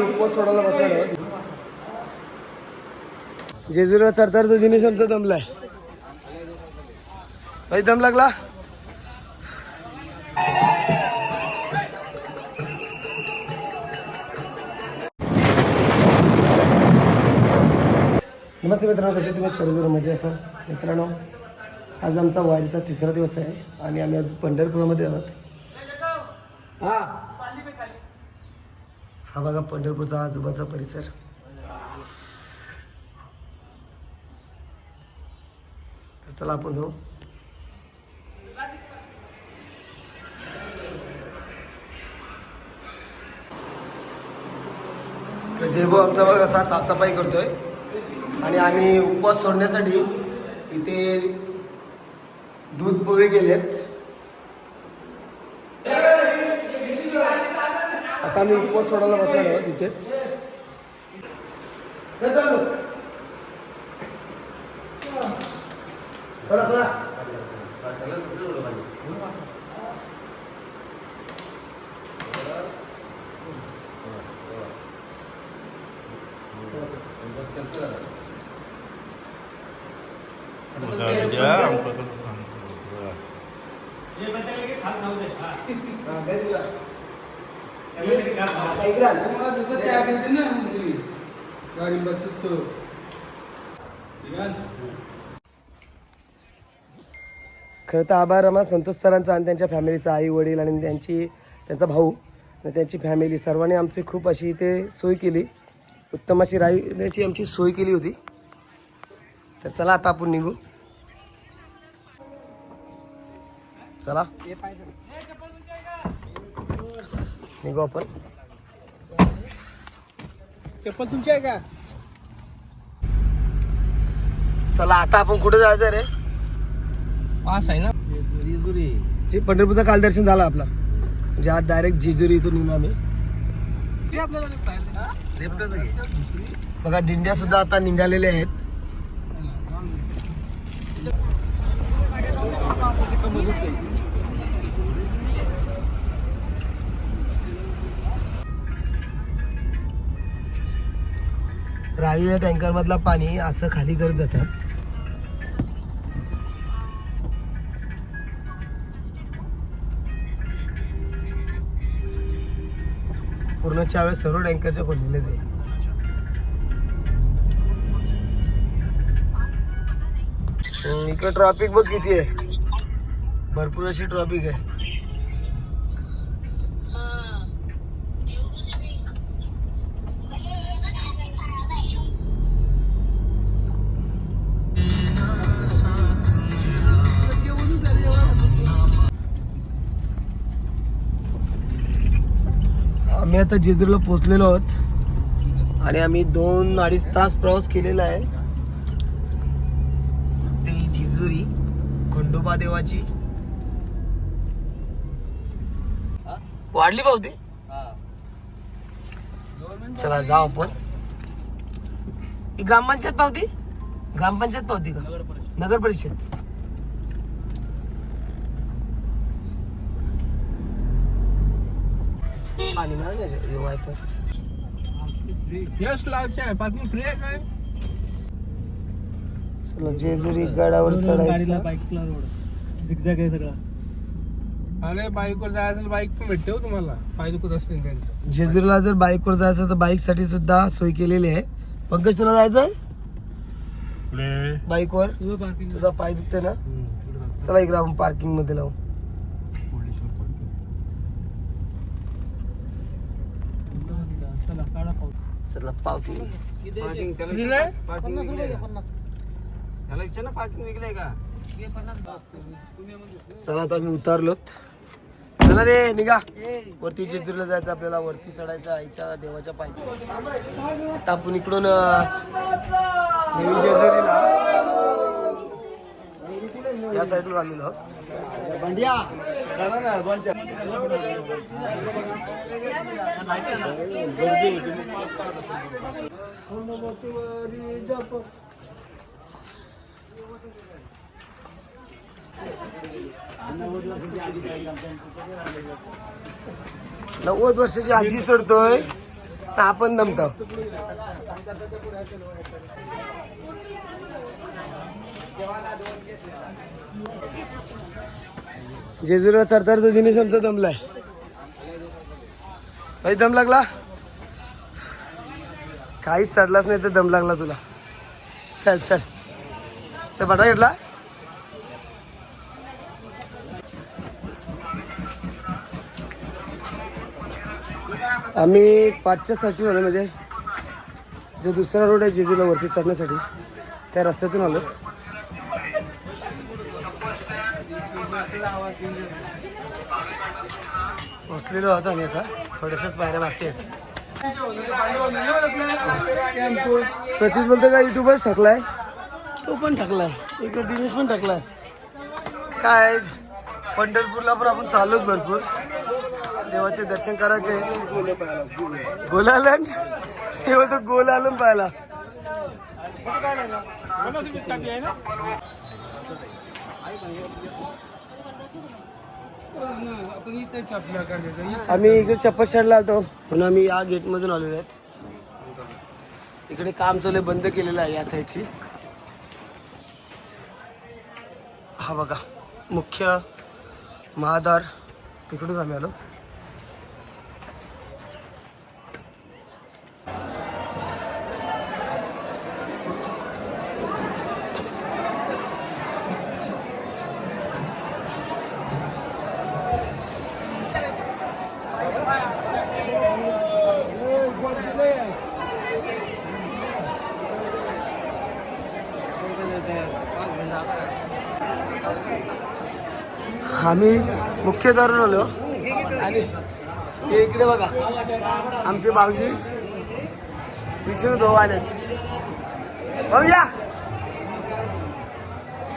उपवास सोडायला बसला जेजुरीला दिनेश आमचा दमलाय. भाई दम लागला? नमस्ते मित्रांनो कसे तुम्ही सर्वजण मजा सर मित्रांनो आज आमचा वारीचा तिसरा दिवस आहे आणि आम्ही आज पंढरपूरमध्ये आहोत. हा. हा बघा पंढरपूरचा आजोबाचा परिसर. तर चला आपण जाऊ. तर आमचा वर्ग असा साफसफाई करतोय. आणि आम्ही उपवास सोडण्यासाठी इथे दूध पोहे केलेत आता आम्ही उपवास सोडायला बसणार आहोत चालू सोडा सोडा. आमचं कसं हा, खरं तर आभार आम्हाला संतोष सरांचा आणि त्यांच्या फॅमिलीचा आई वडील आणि त्यांची त्यांचा भाऊ आणि त्यांची फॅमिली. सर्वांनी आमची खूप अशी इथे सोय केली. उत्तम अशी राहण्याची आमची सोय केली होती. तर चला आता आपण निघू. चला. निघू आपण. चप्पल तुमची आहे का? चला आता आपण कुठे जायचं रे? पास आहे ना? जे पंढरपूरचा काल दर्शन झाला आपला. म्हणजे आज डायरेक्ट जेजुरी इथून निघून आम्ही. बघा दिंड्या सुद्धा आता निघालेल्या आहेत. राहिलेल्या टँकर मधला पाणी असं खाली करत जातं पूर्ण चाव्या सर्व टँकरच्या खोललेले ते. इकडे ट्रॉफिक बघ किती आहे. भरपूर अशी ट्रॉफिक आहे. आता जेजुरीला पोहोचलेलो आहोत. आणि आम्ही दोन अडीच तास प्रवास केलेला आहे. ते जेजुरी खंडोबा देवाची. वाढली पावती चला जाऊ आपण. ही ग्रामपंचायत पावती ग्रामपंचायत पावती का? नगर परिषद पाणी पार्किंग फ्री आहे काय? चला जेजुरी गडावर चढायचं. बाईकला रोड. झिगझॅग आहे सगळा. अरे बाईकवर जायचं असेल बाईक पण भेटते हो तुम्हाला. पाय दुखत असतील त्यांचं. जेजुरीला जर बाईकवर जायचं तर बाईकसाठी सुद्धा सोय केलेली आहे. पंकज तुला जायचंय बाईकवर तुझा पाय दुखते ना? चला इकडे आपण पार्किंगमध्ये लावू चला काढा चला पावती. फ्री नाही चला आता आम्ही उतारलोत चला रे निघा. वरती जेजुरीला जायचं आपल्याला वरती चढायचं आईच्या देवाच्या पाय. आता आपण इकडून देवी जेजुरीला. या साईडला आलेलो. आहोत नव्वद वर्षाची आजी चढतोय ना आपण दमतो. जेजुरीला चढतर तर दिनेश आमचा दमलाय. भाई दम लागला? काहीच चढलाच नाही तर दम लागला तुला. चल चल. चल बटा घेतला? आम्ही पाचच्या साठी आलो म्हणजे जो दुसरा रोड आहे जेजूला वरती चढण्यासाठी त्या रस्त्यातून आलो पोचलेलो आहोत आम्ही आता. थोड्याशाच पायऱ्या आहेत प्रतीक बोलतो का? युट्यूबर टाकलाय तो पण टाकलाय इकडे दिनेश पण टाकलाय काय? पंढरपूरला पण आपण चाललोच भरपूर. देवाचे दर्शन करायचे. गोल आलं हे होतं गोल आलं पाहायला आपण इथे छापल्या करायचं आम्ही इकडे चप्पल स्टँडला म्हणून आम्ही या गेट मधून आलेलो आहेत इकडे काम चालू बंद केलेलं आहे या साईडची हा बघा मुख्य महादार तिकडून आम्ही आलो. आम्ही मुख्य दारून आलो. आणि हे इकडे बघा. आमचे भाऊजी विष्णू भाऊ आलेत. भाऊया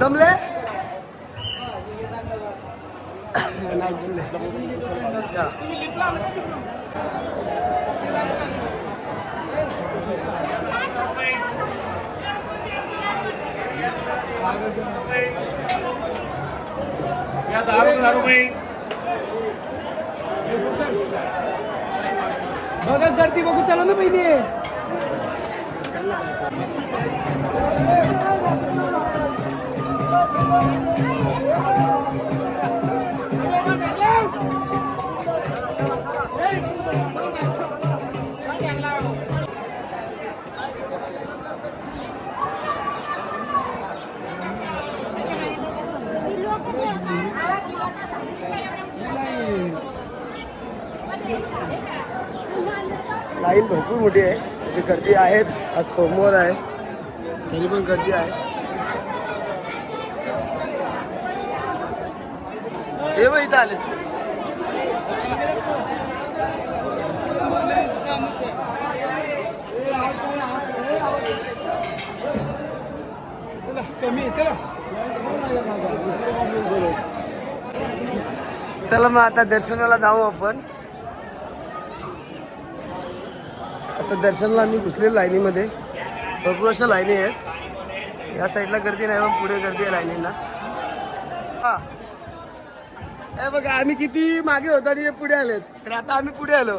दमले? नाही दमले. चला. या दारू दारू बाई. बघा गर्दी बघू चला ना पहिले लाईन भरपूर मोठी आहे. म्हणजे गर्दी आहेच आज सोमवार आहे. तरी पण गर्दी आहे. हे बघ इथं आले कमी चला. चला मग आता दर्शनाला जाऊ आपण. आता दर्शनाला आम्ही घुसलेलो लाईनीमध्ये. भरपूर अशा लाईनी आहेत. या साईडला गर्दी नाही मग पुढे गर्दी आहे लाईनीला. हा. बघा आम्ही किती मागे होतो आणि हे पुढे आलेत. तर आता आम्ही पुढे आलो.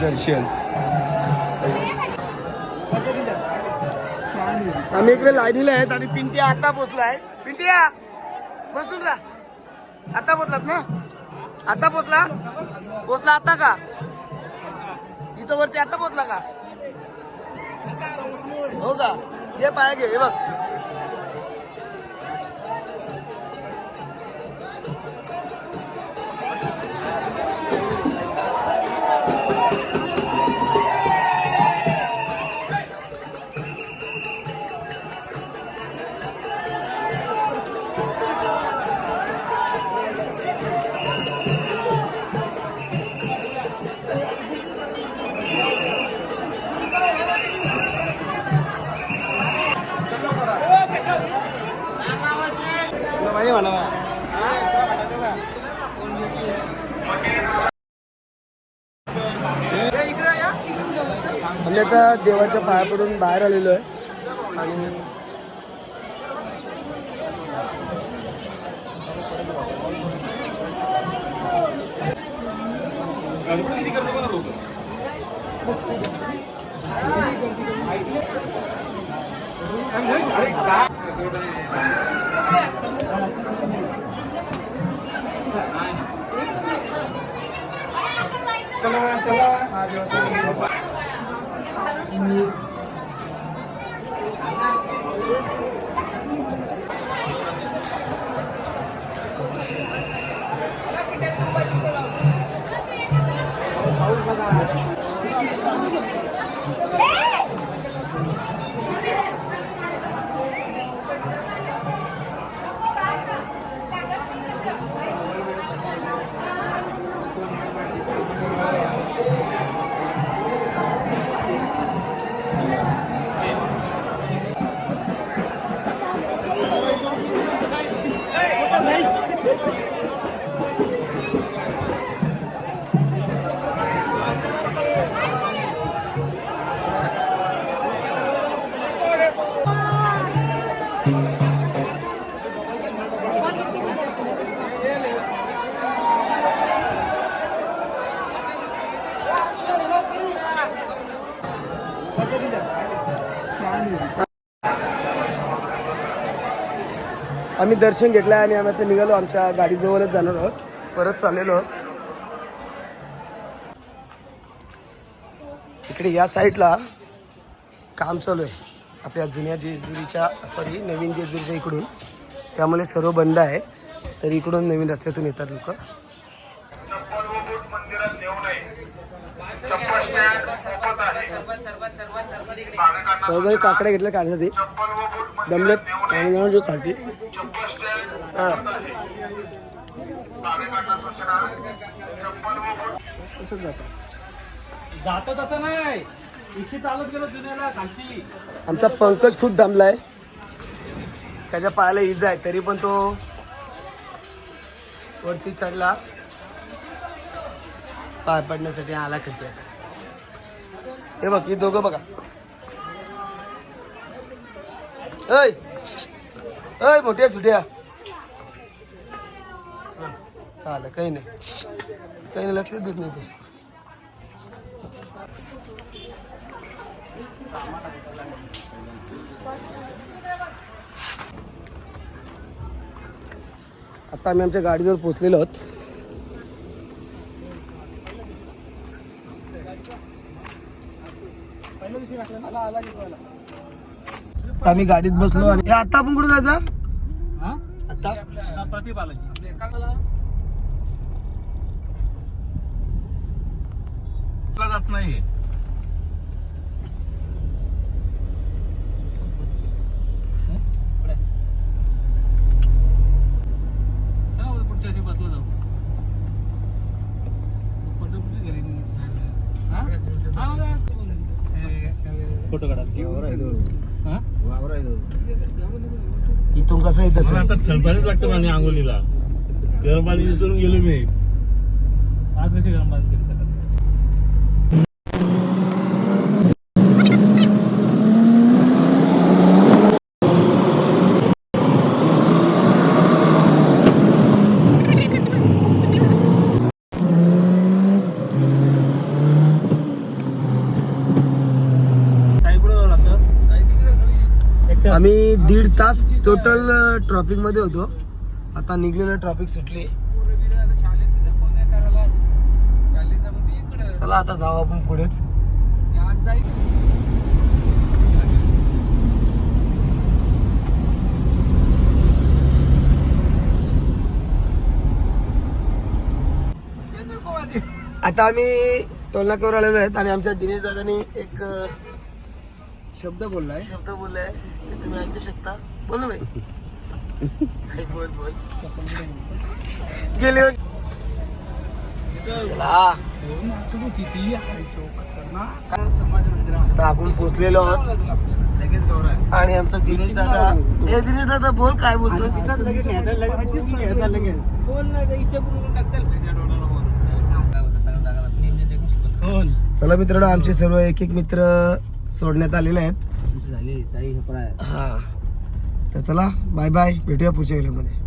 दर्शन आम्ही इकडे लाईनीला आहेत आणि पिंट्या आता पोचलाय. पिंट्या बसून राहा. आता पोचलात ना? आता पोचला? पोचला आता का? तिथं वरती आता पोचला का? हो का? हे पाया घे हे बघ. देवाच्या पाया पडून बाहेर आलेलो आहे. आणि चला चला. Hey! आम्ही दर्शन घेतलं आणि आम्ही आता निघालो. आमच्या गाडीजवळच जाणार आहोत. परत चाललेलो आहोत. इकडे या साईडला काम चालू आहे. आपल्या जुन्या जेजुरीच्या सॉरी नवीन जेजुरीच्या इकडून. त्यामुळे सर्व बंद आहे. तर इकडून नवीन रस्त्यातून येतात लोक. सगळे काकडे घेतले काढण्यासाठी. दमलेत. आणि जो काढते हां. जातो. तसं नाही. इथे चालत गेलो दुनियाला काशी आमचा पंकज खूप दमलाय. त्याच्या पायाला इजा आहे तरी पण तो वरती चढला. पाय पडण्यासाठी आला कधी हे बघ हे दोघं बघा. ऐ ऐ मोठ्या छोट्या चालेल काही नाही. काही नाही लक्ष देत नाही ते. आता आम्ही आमच्या गाडीवर पोहोचलेलो आहोत. आता आम्ही गाडीत बसलो आणि आता आपण कुठे जायचं? आता? प्रतिपालाची जात नाहीये पुढच्या वर्षी बसलो जाऊ पंढरपूरच्या घरी फोटो काढा हा? असेल आता थंडपाणीच लागतं पाणी आंघोलीला गरम पाणी विसरून गेलो मी. आज कशी गरम पाणी दीड तास टोटल ट्रॉफिकमध्ये होतो. आता निघलेलं ट्रॉफिक सुटली. चला आता जाऊ आपण पुढेच. आता आम्ही टोलनाक्यावर आलेलो आहेत आणि आमच्या दिनेश दादानी एक शब्द बोललाय. शब्द बोललाय. तुम्ही ऐकू शकता? बोल भाई बोल बोल. गेले चला. आपण पोचलेलो आहोत. लगेच गौरव आणि आमचा दिनेश दादा. हे दिनेश दादा बोल काय बोलतोस लगेच लगेच लगेच. बोल ना इच्छा करून टाकचाल चला मित्रांनो आमचे सर्व एक एक मित्र सोडण्यात आलेले आहेत झाली साई हा तर चला बाय बाय भेटूया पुढच्या व्हिडिओमध्ये.